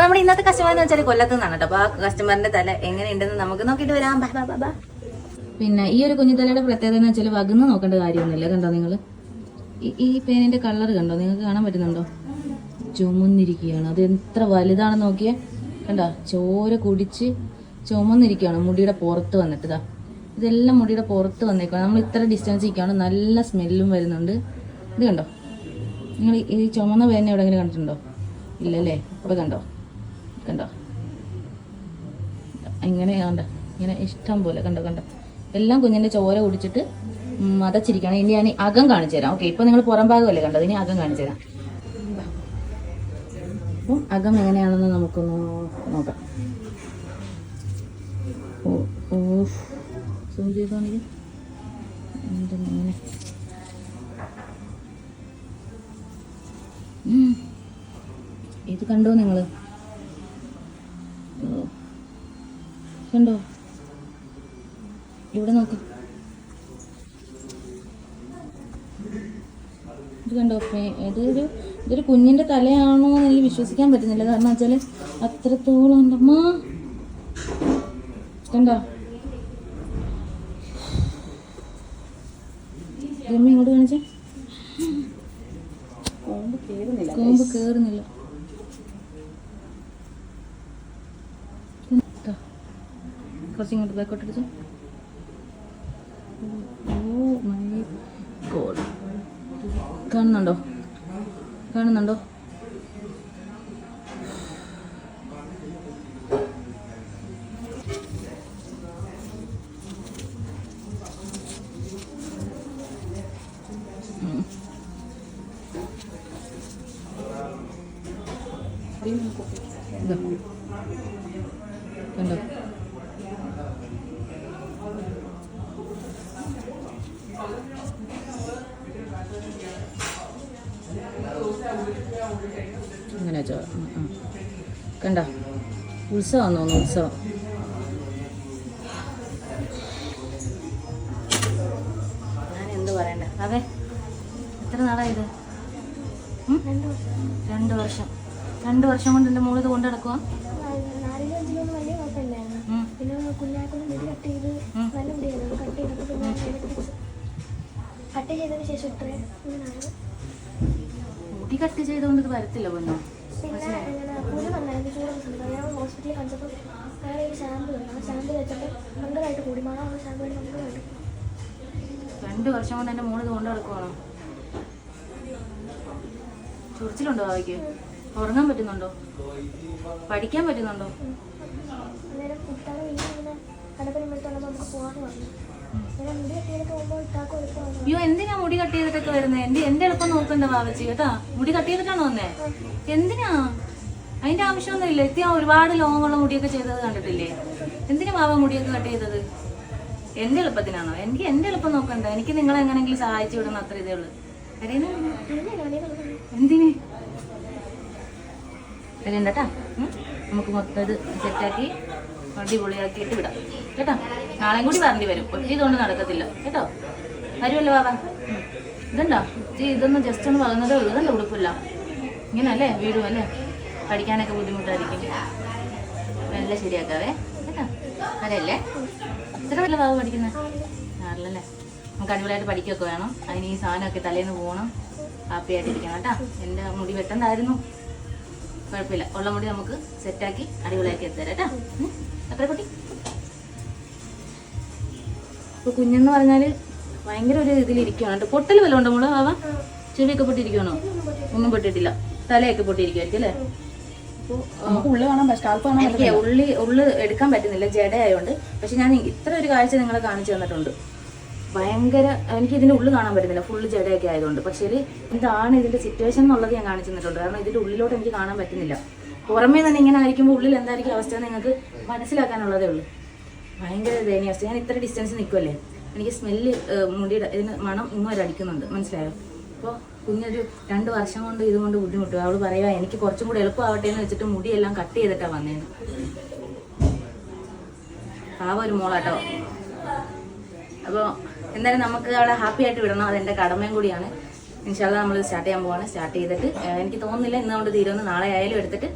അപ്പൊ നമ്മുടെ ഇന്നത്തെ കസ്റ്റമർ എന്ന് വെച്ചാൽ കൊല്ലത്ത് നിന്നാണ് കേട്ടോ അപ്പൊ ആ കസ്റ്റമറിന്റെ തല എങ്ങനെയുണ്ടെന്ന് നമുക്ക് നോക്കിയിട്ട് വരാം. ബാ, ബാ, ബാ. പിന്നെ ഈ ഒരു കുഞ്ഞിത്തലയുടെ പ്രത്യേകത എന്ന് വെച്ചാൽ വകുന്ന് നോക്കേണ്ട കാര്യമൊന്നുമില്ല. കണ്ടോ നിങ്ങൾ ഈ പേനിന്റെ കളർ കണ്ടോ? നിങ്ങൾക്ക് കാണാൻ പറ്റുന്നുണ്ടോ? ചുമന്നിരിക്കുകയാണ്. അത് എത്ര വലുതാണെന്ന് നോക്കിയേ. കണ്ടോ? ചോര കുടിച്ച് ചുമന്നിരിക്കുകയാണ് മുടിയുടെ പുറത്ത് വന്നിട്ട് ഇതാ ഇതെല്ലാം മുടിയുടെ പുറത്ത് വന്നേക്കാണ് നമ്മൾ ഇത്ര ഡിസ്റ്റൻസ് ഇരിക്കുകയാണ്. നല്ല സ്മെല്ലും വരുന്നുണ്ട്. ഇത് കണ്ടോ? നിങ്ങൾ ഈ ചുമന്ന പേന എവിടെയെങ്കിലും കണ്ടിട്ടുണ്ടോ? ഇല്ലല്ലേ? ഇവിടെ കണ്ടോ? കണ്ടോ? ഇങ്ങനെ കണ്ട ഇങ്ങനെ ഇഷ്ടം പോലെ കണ്ടോ കണ്ടോ? എല്ലാം കുഞ്ഞിന്റെ ചോര കുടിച്ചിട്ട് മതച്ചിരിക്കണം ഇനി ഞാൻ അകം കാണിച്ചു തരാം. ഓക്കെ ഇപ്പൊ നിങ്ങൾ പുറം ഭാഗമല്ലേ കണ്ടത്? ഇനി അകം കാണിച്ചു തരാം. അപ്പം അകം എങ്ങനെയാണെന്ന് നമുക്കൊന്ന് നോക്കാം. ഓ ഇത് കണ്ടോ നിങ്ങൾ കണ്ടോ ഇവിടെ നോക്ക്. ഇത് കണ്ടോ? ഇതൊരു ഇതൊരു കുഞ്ഞിന്റെ തലയാണോ എന്ന് എനിക്ക് വിശ്വസിക്കാൻ പറ്റുന്നില്ല. കാരണം വെച്ചാൽ അത്രത്തോളം ഉണ്ടമ്മ കണ്ടോ? ഇങ്ങോട്ട് കാണിച്ചേ. കോമ്പ് കേറുന്നില്ല ഇതാ. കുറച്ച് ഇങ്ങോട്ട് ബാക്കോട്ട് അടിച്ചു കാണുന്നുണ്ടോ കാണുന്നുണ്ടോ ചോ ഉം. കണ്ടോ? ഉത്സവം തോന്നുന്നു ഉത്സവം. ഞാൻ എന്ത് പറയണ്ട? അതെ. എത്ര നാളായത് രണ്ട് വർഷം. രണ്ട് വർഷം കൊണ്ട് എന്റെ മോളിത് കൊണ്ട് നടക്കുക കട്ട് ചെയ്തതിന് ശേഷം മുടി കട്ട് ചെയ്തുകൊണ്ട് ഇത് വരത്തില്ല പൊന്നോ? പിന്നെ ഇങ്ങനെ മുടി വന്നായിരുന്നു ചൂട് ഞാൻ ഹോസ്പിറ്റലിൽ കാണിച്ചപ്പോൾ വേറെ ഒരു ഷാമ്പു തന്നു. ആ ഷാമ്പു വെച്ചപ്പോൾ ഭയങ്കരമായിട്ട് കൂടി. മണമുള്ള ഷാമ്പു. രണ്ട് വർഷം കൊണ്ട് എന്റെ മോളിത് കൊണ്ട് നടക്കുവാണോ? ചൊറിച്ചിലുണ്ടോ അവയ്ക്ക് ഉറങ്ങാൻ പറ്റുന്നുണ്ടോ? പഠിക്കാൻ പറ്റുന്നുണ്ടോ? അന്നേരം കുട്ടികളെ വീട്ടിൽ ഇങ്ങനെ കടപ്പനമ്പലത്തുള്ളപ്പോൾ നമുക്ക് പോകാമെന്ന് പറഞ്ഞു അയ്യോ എന്തിനാ മുടി കട്ട് ചെയ്തിട്ടൊക്കെ വരുന്നത് എന്റെ എന്റെ എളുപ്പം നോക്കണ്ട ബാബച്ചി കേട്ടാ? മുടി കട്ട് ചെയ്തിട്ടാണോ വന്നേ? എന്തിനാ? അതിന്റെ ആവശ്യമൊന്നുമില്ല. എത്തിയ ഒരുപാട് ലോങ്ങുള്ള മുടിയൊക്കെ ചെയ്തത് കണ്ടിട്ടില്ലേ? എന്തിനാ ബാബ മുടിയൊക്കെ കട്ട് ചെയ്തത്? എന്റെ എളുപ്പത്തിനാണോ? എനിക്ക് എന്റെ എളുപ്പം നോക്കണ്ട. എനിക്ക് നിങ്ങൾ എങ്ങനെങ്കിലും സഹായിച്ചു വിടണം അത്ര ഇതേ ഉള്ളു. എന്തിനാ? കരയണ്ടട്ടാ നമുക്ക് മൊത്തം ഇത് സെറ്റാക്കി അടിപൊളിയാക്കിയിട്ട് വിടാം. കേട്ടോ? നാളെയും കൂടി വരേണ്ടി വരും. ഒറ്റ ഇതുകൊണ്ട് നടക്കത്തില്ല. കേട്ടോ? വരുമല്ലോ വാവാ ഇതുണ്ടോ? ജീ ഇതൊന്ന് ജസ്റ്റ് ഒന്ന് വളർന്നതേ ഉള്ളൂ. ഇതല്ല ഉടുപ്പില്ല. ഇങ്ങനല്ലേ? വീടും അല്ലേ? പഠിക്കാനൊക്കെ ബുദ്ധിമുട്ടായിരിക്കും. നല്ല ശരിയാക്കാവേ. കേട്ടോ? അതല്ലേ എത്ര വല്ല ബാബ പഠിക്കുന്നത് ആറിലല്ലേ നമുക്ക് അടിപൊളിയായിട്ട് പഠിക്കുകയൊക്കെ വേണം. അതിന് ഈ സാധനമൊക്കെ തലേന്ന് പോകണം. ഹാപ്പി ആയിട്ടിരിക്കണം കേട്ടോ. എന്റെ മുടി വെട്ടണ്ടായിരുന്നു. കുഴപ്പമില്ല. ഉള്ള മുടി നമുക്ക് സെറ്റാക്കി അടിപൊളിയാക്കി എത്തരാം കേട്ടോ. അത്ര കുട്ടി? ഇപ്പൊ കുഞ്ഞെന്ന് പറഞ്ഞാൽ ഭയങ്കര ഒരു ഇതിലിരിക്കുകയാണ് കേട്ടോ പൊട്ടൽ വല്ലതും ഉണ്ടോ മോൾ? ആവാ. ചെവിയൊക്കെ പൊട്ടിയിരിക്കുവാണോ? ഒന്നും പൊട്ടിയിട്ടില്ല. തലയൊക്കെ പൊട്ടിയിരിക്കുമായിരിക്കും അല്ലേ? അപ്പോൾ കാണാൻ എനിക്ക് ഉള്ളി ഉള്ളു എടുക്കാൻ പറ്റുന്നില്ല. ജഡയായോണ്ട് പക്ഷെ ഞാൻ ഇത്ര ഒരു കാഴ്ച നിങ്ങളെ കാണിച്ചു തന്നിട്ടുണ്ട്. ഭയങ്കര എനിക്ക് ഇതിന്റെ ഉള്ളു കാണാൻ പറ്റുന്നില്ല. ഫുള്ള് ജഡയൊക്കെ ആയതുകൊണ്ട്. പക്ഷേ എന്താണ് ഇതാണ് ഇതിന്റെ സിറ്റുവേഷൻ എന്നുള്ളത് ഞാൻ കാണിച്ചു തന്നിട്ടുണ്ട്. കാരണം ഇതിന്റെ ഉള്ളിലോട്ട് എനിക്ക് കാണാൻ പറ്റുന്നില്ല. പുറമേ തന്നെ ഇങ്ങനെ ആയിരിക്കുമ്പോൾ ഉള്ളിൽ എന്തായിരിക്കും അവസ്ഥ നിങ്ങൾക്ക് മനസ്സിലാക്കാനുള്ളതേ ഉള്ളൂ. ഭയങ്കര ദയനീയാവസ്ഥ ഞാൻ ഇത്ര ഡിസ്റ്റൻസ് നിൽക്കുമല്ലേ എനിക്ക് സ്മെല്ല് മുടിയുടെ ഇതിന് മണം ഇന്നും വരെ അടിക്കുന്നുണ്ട്. മനസ്സിലായോ? അപ്പോൾ കുഞ്ഞൊരു രണ്ട് വർഷം കൊണ്ട് ഇതുകൊണ്ട് ബുദ്ധിമുട്ടു. അവൾ പറയുക എനിക്ക് കുറച്ചും കൂടി എളുപ്പമാവട്ടെ എന്ന് വെച്ചിട്ട് മുടിയെല്ലാം കട്ട് ചെയ്തിട്ടാണ് വന്നേന്ന്. പാവ ഒരു മോളാട്ടോ. അപ്പോൾ എന്തായാലും നമുക്ക് അവളെ ഹാപ്പി ആയിട്ട് വിടണം. അതെന്റെ കടമയും കൂടിയാണ്. ഇൻഷാല്ല നമ്മൾ സ്റ്റാർട്ട് ചെയ്യാൻ പോവാണ്. സ്റ്റാർട്ട് ചെയ്തിട്ട് എനിക്ക് തോന്നുന്നില്ല ഇന്ന് കൊണ്ട് തീരുമെന്ന് നാളെ ആയാലും എടുത്തിട്ട്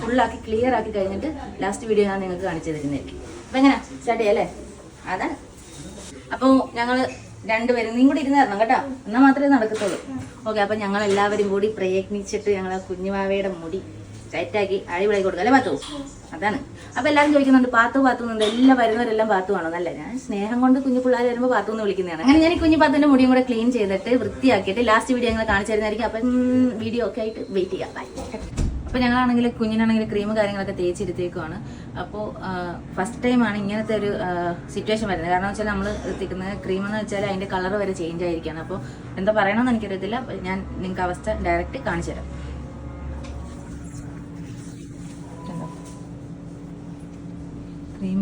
ഫുള്ളാക്കി ക്ലിയർ ആക്കി കഴിഞ്ഞിട്ട് ലാസ്റ്റ് വീഡിയോ ഞാൻ നിങ്ങൾക്ക് കാണിച്ചു തരുന്നതായിരിക്കും. അപ്പം ഞങ്ങൾ രണ്ടുപേരും നീ കൂടി ഇരുന്നായിരുന്നു കേട്ടോ. എന്നാ മാത്രമേ നടക്കത്തുള്ളൂ. ഓക്കെ അപ്പൊ ഞങ്ങൾ എല്ലാവരും കൂടി പ്രയത്നിച്ചിട്ട് ഞങ്ങൾ കുഞ്ഞുവാവയുടെ മുടി ടൈറ്റാക്കി അടിപൊളിയാക്കി കൊടുക്കുക അല്ലേ പാത്തു? അതാണ്. അപ്പൊ എല്ലാവരും ചോദിക്കുന്നുണ്ട് പാത്തു പാത്തു എന്നുണ്ട് എല്ലാം വരുന്നവരെല്ലാം പാത്തു ആണോ? നല്ല ഞാൻ സ്നേഹം കൊണ്ട് കുഞ്ഞു പിള്ളേർ വരുമ്പോൾ പാത്തു എന്ന് വിളിക്കുന്നതാണ്. അങ്ങനെ ഞാൻ കുഞ്ഞു പാത്തിന്റെ മുടിയും കൂടെ ക്ലീൻ ചെയ്തിട്ട് വൃത്തിയാക്കിയിട്ട് ലാസ്റ്റ് വീഡിയോ ഞങ്ങൾ കാണിച്ചു തരുന്നതായിരിക്കും. അപ്പം വീഡിയോ ഒക്കെ ആയിട്ട് വെയിറ്റ് ചെയ്യാം. ബൈ അപ്പോൾ ഞങ്ങളാണെങ്കിൽ കുഞ്ഞിനാണെങ്കിൽ ക്രീം കാര്യങ്ങളൊക്കെ തേച്ചിരുത്തേക്കുവാണ് അപ്പോൾ ഫസ്റ്റ് ടൈമാണ് ഇങ്ങനത്തെ ഒരു സിറ്റുവേഷൻ വരുന്നത്. കാരണം വെച്ചാൽ നമ്മൾ എത്തിക്കുന്നത് ക്രീം എന്ന് വെച്ചാൽ അതിന്റെ കളർ വരെ ചേഞ്ച് ആയിരിക്കുകയാണ്. അപ്പോൾ എന്താ പറയണമെന്ന് എനിക്കറിയത്തില്ല. ഞാൻ നിങ്ങൾക്ക് അവസ്ഥ ഡയറക്റ്റ് കാണിച്ചു തരാം. ക്രീം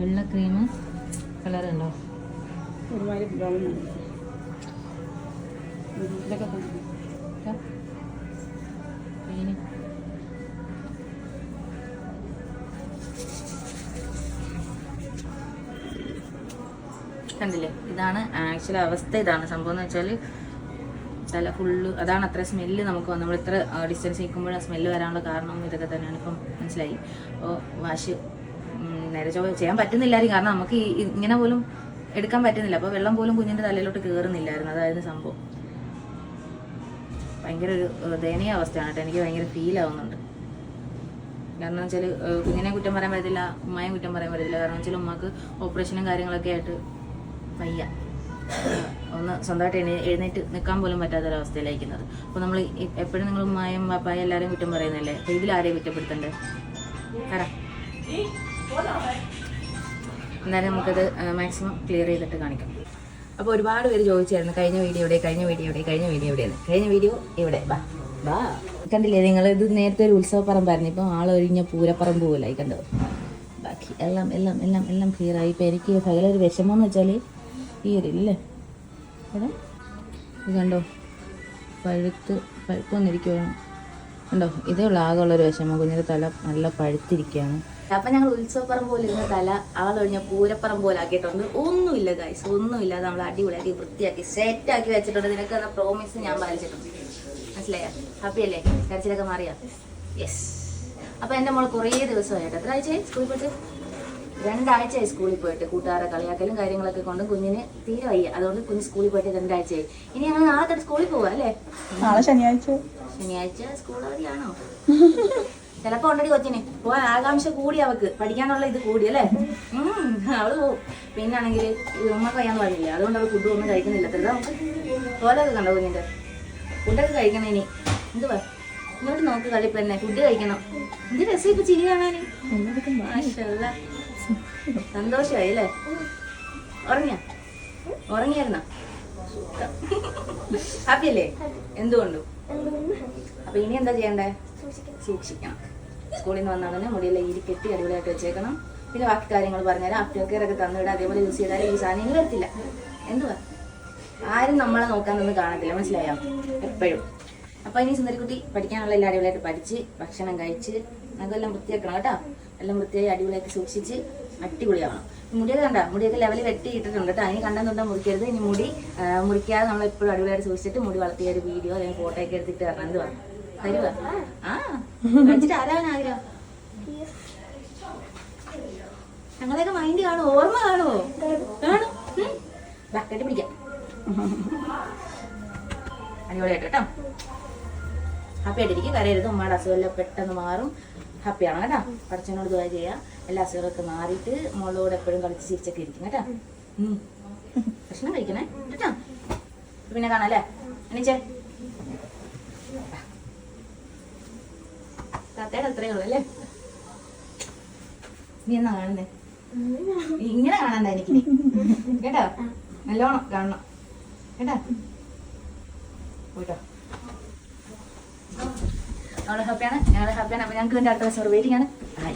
വെള്ള ക്രീം കളർ ഉണ്ടോ? ഒരുമാതിരി ബ്രൗൺ ഇതൊക്കെ കണ്ടില്ലേ? ഇതാണ് ആക്ച്വൽ അവസ്ഥ ഇതാണ് സംഭവം എന്ന് വെച്ചാൽ തല ഫുള്ള് അതാണ് അത്ര സ്മെല്ല് നമുക്ക് നമ്മൾ ഇത്ര ഡിസ്റ്റൻസ് നിൽക്കുമ്പോൾ ആ സ്മെല്ല് വരാനുള്ള കാരണവും ഇതൊക്കെ തന്നെയാണ് ഇപ്പം മനസ്സിലായി. അപ്പോൾ വാഷ് നേരെ ചൊവ്വ ചെയ്യാൻ പറ്റുന്നില്ലായിരിക്കും. കാരണം നമുക്ക് ഈ ഇങ്ങനെ പോലും എടുക്കാൻ പറ്റുന്നില്ല. അപ്പോൾ വെള്ളം പോലും കുഞ്ഞിന്റെ തലയിലോട്ട് കയറുന്നില്ലായിരുന്നു അതായത് സംഭവം. ഭയങ്കര ഒരു ദയനീയ അവസ്ഥയാണ് കേട്ടോ. എനിക്ക് ഭയങ്കര ഫീൽ ആവുന്നുണ്ട്. കാരണം വെച്ചാൽ കുഞ്ഞിനെ കുറ്റം പറയാൻ പറ്റില്ല ഉമ്മയെ കുറ്റം പറയാൻ പറ്റില്ല കാരണം വെച്ചാൽ ഉമ്മക്ക് ഓപ്പറേഷനും കാര്യങ്ങളൊക്കെ ആയിട്ട് വയ്യ ഒന്ന് സ്വന്തമായിട്ട് എഴുന്നേ എഴുന്നേറ്റ് നിൽക്കാൻ പോലും പറ്റാത്തൊരവസ്ഥയിലായിരിക്കുന്നത്. അപ്പോൾ നമ്മൾ എപ്പോഴും നിങ്ങൾ ഉമ്മായും പാപ്പായും എല്ലാവരും കുറ്റം പറയുന്നല്ലേ അപ്പോൾ ഇതിലാരെയും കുറ്റപ്പെടുത്തണ്ടേ? പറ. എന്നാലും നമുക്കത് മാക്സിമം ക്ലിയർ ചെയ്തിട്ട് കാണിക്കാം. അപ്പോൾ ഒരുപാട് പേര് ചോദിച്ചായിരുന്നു കഴിഞ്ഞ വീഡിയോ ഇവിടെ കഴിഞ്ഞ വീഡിയോ ഇവിടെ കഴിഞ്ഞ വീഡിയോ ഇവിടെയാണ് കഴിഞ്ഞ വീഡിയോ ഇവിടെ. ബാ ബാ. കണ്ടില്ലേ നിങ്ങൾ ഇത് നേരത്തെ ഒരു ഉത്സവപ്പറമ്പായിരുന്നു ഇപ്പം ആളൊഴിഞ്ഞ പൂരപ്പറമ്പ് പോലായി കണ്ടോ? ബാക്കി എല്ലാം എല്ലാം എല്ലാം എല്ലാം ക്ലിയർ ആയി. ഇപ്പം എനിക്ക് ഭയങ്കര ഒരു വിഷമം എന്ന് വെച്ചാൽ ഈ ഒരു ഇല്ലേ എടാ ഇത് കണ്ടോ? പഴുത്ത് പഴുപ്പ് വന്നിരിക്കുകയാണ് കണ്ടോ? ഇതേ ഉള്ള ആകെ ഉള്ളൊരു വിഷമം. കുഞ്ഞിന്റെ തല നല്ല പഴുത്തിരിക്കുകയാണ്. അപ്പം ഞങ്ങൾ ഉത്സവപ്പറമ്പ് പോലെ ഇരുന്ന തല ആളൊഴിഞ്ഞ പൂരപ്പറമ്പ് പോലെ ആക്കിയിട്ടുണ്ട്. ഒന്നുമില്ല ഗൈസ് ഒന്നുമില്ല. നമ്മൾ അടിപൊളിയാക്കി വൃത്തിയാക്കി സെറ്റാക്കി വെച്ചിട്ടുണ്ട്. നിനക്ക് എന്ന പ്രോമിസ് ഞാൻ പാലിച്ചിട്ടുണ്ട്. മനസ്സിലായോ? ഹാപ്പി അല്ലേ? കരച്ചിലൊക്കെ മാറിയാ? യെസ് അപ്പം എന്റെ മോൾ കുറേ ദിവസമായിട്ട് എത്ര ആഴ്ചയായി? സ്കൂളിൽ പോയിട്ട് രണ്ടാഴ്ചയായി സ്കൂളിൽ പോയിട്ട് കൂട്ടുകാരെ കളിയാക്കലും കാര്യങ്ങളൊക്കെ കൊണ്ട് കുഞ്ഞിന് തീരെ വയ്യ. അതുകൊണ്ട് കുഞ്ഞ് സ്കൂളിൽ പോയിട്ട് രണ്ടാഴ്ചയായി. ഇനി ഞങ്ങൾ നാളെ തന്നെ സ്കൂളിൽ പോവാ അല്ലേ? നാളെ ശനിയാഴ്ച. ശനിയാഴ്ച സ്കൂൾ അവധിയാണോ? ചിലപ്പോ ഉണ്ടടി കൊച്ചിന്. പോവാൻ ആകാംക്ഷ കൂടി അവക്ക്. പഠിക്കാനുള്ള ഇത് കൂടി അല്ലേ? അവൾ പോവും. പിന്നാണെങ്കിൽ ഉമ്മക്ക് വയ്യാന്ന് പറഞ്ഞില്ല? അതുകൊണ്ട് അവൾ ഫുഡ് ഒന്നും കഴിക്കുന്നില്ല. അത്ര നമുക്ക് തോലൊക്കെ കണ്ടോ കുഞ്ഞിന്റെ? ഫുഡൊക്കെ കഴിക്കണം ഇനി. എന്തുവാ? ഇങ്ങോട്ട് നോക്ക് കളിപ്പന്നെ ഫുഡ് കഴിക്കണം. എന്ത് രസം ഇപ്പൊ ചിരി കാണാനും? മാഷല്ലാ. സന്തോഷമായി അല്ലേ ഉറങ്ങിയ? ഉറങ്ങിയായിരുന്ന ഹാപ്പി അല്ലേ എന്തുകൊണ്ടും? അപ്പൊ ഇനി എന്താ ചെയ്യണ്ടേ? സൂക്ഷിക്കണം. സ്കൂളിൽ നിന്ന് വന്നാൽ തന്നെ മുടിയെല്ലാം ഇരി കെട്ടി അടിപൊളിയായിട്ട് വെച്ചേക്കണം. പിന്നെ ബാക്കി കാര്യങ്ങൾ പറഞ്ഞാൽ ആഫ്റ്റർ കെയർ ഒക്കെ തന്നിട്ട് അതേപോലെ യൂസ് ചെയ്താൽ ഈ സാധനങ്ങൾ വരത്തില്ല. എന്തുവാ? ആരും നമ്മളെ നോക്കാൻ നിന്ന് കാണത്തില്ല. മനസ്സിലായോ? എപ്പോഴും. അപ്പൊ ഇനി സുന്ദരിക്കുട്ടി പഠിക്കാനുള്ള എല്ലാ അടിപൊളിയായിട്ട് പഠിച്ച് ഭക്ഷണം കഴിച്ച് അതെല്ലാം വൃത്തിയാക്കണം കേട്ടോ. എല്ലാം വൃത്തിയായി അടിപൊളിയാക്കി സൂക്ഷിച്ച് അടിപൊളിയാവണം. മുടിയൊക്കെ കണ്ട? മുടിയൊക്കെ ലെവലിൽ വെട്ടി ഇട്ടിട്ടുണ്ട് കേട്ടോ അതിന് കണ്ടെന്നുണ്ടാ മുറിക്കരുത്. ഇനി മുടി മുറിക്കാതെ നമ്മൾ എപ്പോഴും അടിപൊളിയായിട്ട് സൂക്ഷിച്ചിട്ട് മുടി വളർത്തിയ ഒരു വീഡിയോ അല്ലെങ്കിൽ ഫോട്ടോ ഒക്കെ എടുത്തിട്ട് തരണം എന്തുവാ തരുവ? ആ കഴിച്ചിട്ട് ആരാണ് ആഗ്രഹം? ഞങ്ങളെയൊക്കെ മൈൻഡ് കാണും ഓർമ്മ കാണുമോ കാണും. ബക്കറ്റ് പിടിക്കാം. അടിപൊളിയായിട്ട് കേട്ടോ. ഹാപ്പി ആയിട്ടിരിക്കും. കരയരുത്. ഉമ്മയുടെ അസുഖമെല്ലാം പെട്ടെന്ന് മാറും. ഹാപ്പിയാണ് കേട്ടോ. പഠിച്ചതിനോട് ദുബായ ചെയ്യാം. എല്ലാ അസുഖങ്ങളൊക്കെ മാറിയിട്ട് മോളോട് എപ്പോഴും കളിച്ച് ചിരിച്ചൊക്കെ ഇരിക്കും കേട്ടോ. ഭക്ഷണം കഴിക്കണേ? കേട്ടോ. പിന്നെ കാണാം അല്ലേ? എണീച്ചേ താത്തയുടെ അത്രയേ ഉള്ളൂ അല്ലേ? നീ എന്നാ കാണുന്നേ? ഇങ്ങനെ കാണണ്ട എനിക്ക്. കേട്ടോ? നല്ലോണം കാണണം. കേട്ടോ? പോയിട്ടോ. അവളെ ഹാപ്പിയാണ് ഞങ്ങൾ ഹാപ്പിയാണ് അപ്പൊ ഞങ്ങൾക്ക് അടുത്ത ദിവസം വെയിറ്റിംഗ് ആണ്. ബൈ